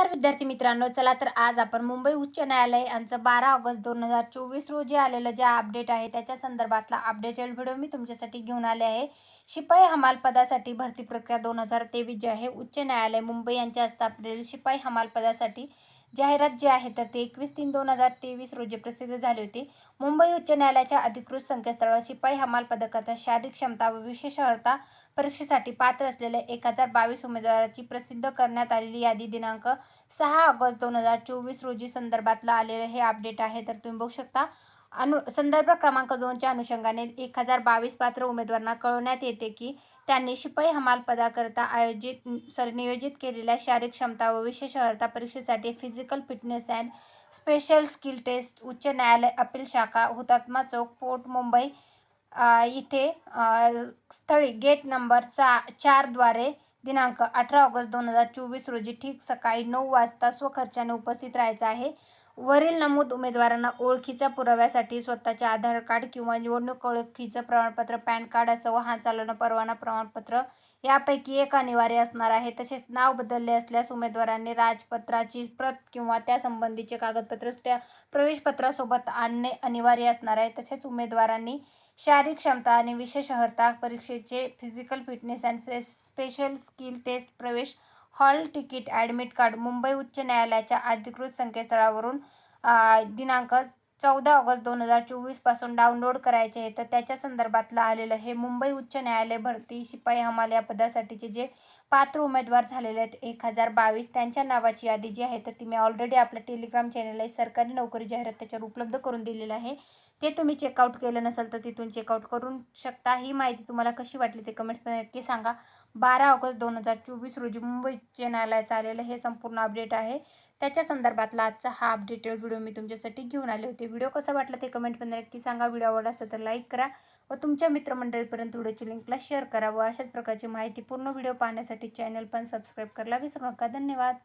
नमस्कार विद्यार्थी मित्रांनो चला तर आज आपण मुंबई उच्च न्यायालय यांचं बारा ऑगस्ट दोन हजार चोवीस रोजी आलेलं जे अपडेट आहे त्याच्या संदर्भातला अपडेटेड व्हिडिओ मी तुमच्यासाठी घेऊन आले आहे. शिपाई हमाल पदासाठी भरती प्रक्रिया दोन हजार तेवीस जी आहे उच्च न्यायालय मुंबई यांच्या हस्ताक्षरेल शिपाई हमाल पदासाठी जाहिरात जी आहे तर ते एकवीस तीन दोन हजार तेवीस रोजी प्रसिद्ध झाली होती. मुंबई उच्च न्यायालयाच्या अधिकृत संकेतस्थळावर शिपाई हमाल पदकाचा शारीरिक क्षमता व विशेषता परीक्षेसाठी पात्र असलेल्या एक हजार बावीस उमेदवाराची प्रसिद्ध करण्यात आलेली यादी दिनांक सहा ऑगस्ट दोन हजार चोवीस रोजी संदर्भातलं आलेलं हे अपडेट आहे तर तुम्ही बघू शकता. अनु संदर्भ क्रमांक दोनच्या अनुषंगाने एक हजार बावीस पात्र उमेदवारांना कळवण्यात येते की त्यांनी शिपाई हमाल पदाकरता आयोजित सॉरी नियोजित केलेल्या शारीरिक क्षमता व विशेष परीक्षेसाठी physical fitness and special skill test उच्च न्यायालय अपील शाखा हुतात्मा चौक पोर्ट मुंबई इथे स्थळी गेट नंबर चा चारद्वारे दिनांक अठरा ऑगस्ट दोन हजार चोवीस रोजी ठीक सकाळी नऊ वाजता स्वखर्चाने उपस्थित राहायचं आहे. वरील नमूद उमेदवारांना ओळखीच्या पुराव्यासाठी स्वतःचे आधार कार्ड किंवा निवडणूक ओळखीचं प्रमाणपत्र पॅन कार्ड असं वाहन चालवणं परवाना प्रमाणपत्र यापैकी एक अनिवार्य असणार आहे. तसेच नाव बदलले असल्यास उमेदवारांनी राजपत्राची प्रत किंवा त्यासंबंधीचे कागदपत्र त्या प्रवेशपत्रासोबत आणणे अनिवार्य असणार आहे. तसेच उमेदवारांनी शारीरिक क्षमता आणि विशेष अर्हता परीक्षेचे physical fitness and special skill test प्रवेश hall ticket admit card Mumbai उच्च न्यायालयाच्या अधिकृत संकेतस्थळावरून दिनांक चौदा ऑगस्ट दोन हजार चोवीसपासून डाउनलोड करायचे आहे. तर त्याच्या संदर्भातलं आलेलं हे मुंबई उच्च न्यायालय भरती शिपाई हमाल या पदासाठीचे जे पात्र उमेदवार झालेले आहेत एक हजार बावीस त्यांच्या नावाची यादी जी आहे तर ती मी ऑलरेडी आपल्या टेलिग्राम चॅनलला आहे सरकारी नोकरी जाहिरात त्याच्यावर उपलब्ध करून दिलेलं आहे. ते तुम्ही चेकआउट केलं नसेल तर तिथून चेकआउट करून शकता. ही माहिती तुम्हाला कशी वाटली ते कमेंटमध्ये नक्की सांगा. बारा ऑगस्ट दोन हजार चोवीस रोजी मुंबईचे न्यायालयाचं आलेलं हे संपूर्ण अपडेट आहे. त्याच्या संदर्भातला आजचा हा अपडेटेड व्हिडिओ मी तुमच्यासाठी घेऊन आले होते. व्हिडिओ कसा वाटला ते कमेंटमध्ये नक्की सांगा. व्हिडिओ आवडला असेल तर लाईक करा व तुमच्या मित्रमंडळीपर्यंत व्हिडिओची लिंकला शेअर करा व अशाच प्रकारची माहिती पूर्ण व्हिडिओ पाहण्यासाठी चॅनल पण सबस्क्राईब करायला विसरू नका. धन्यवाद.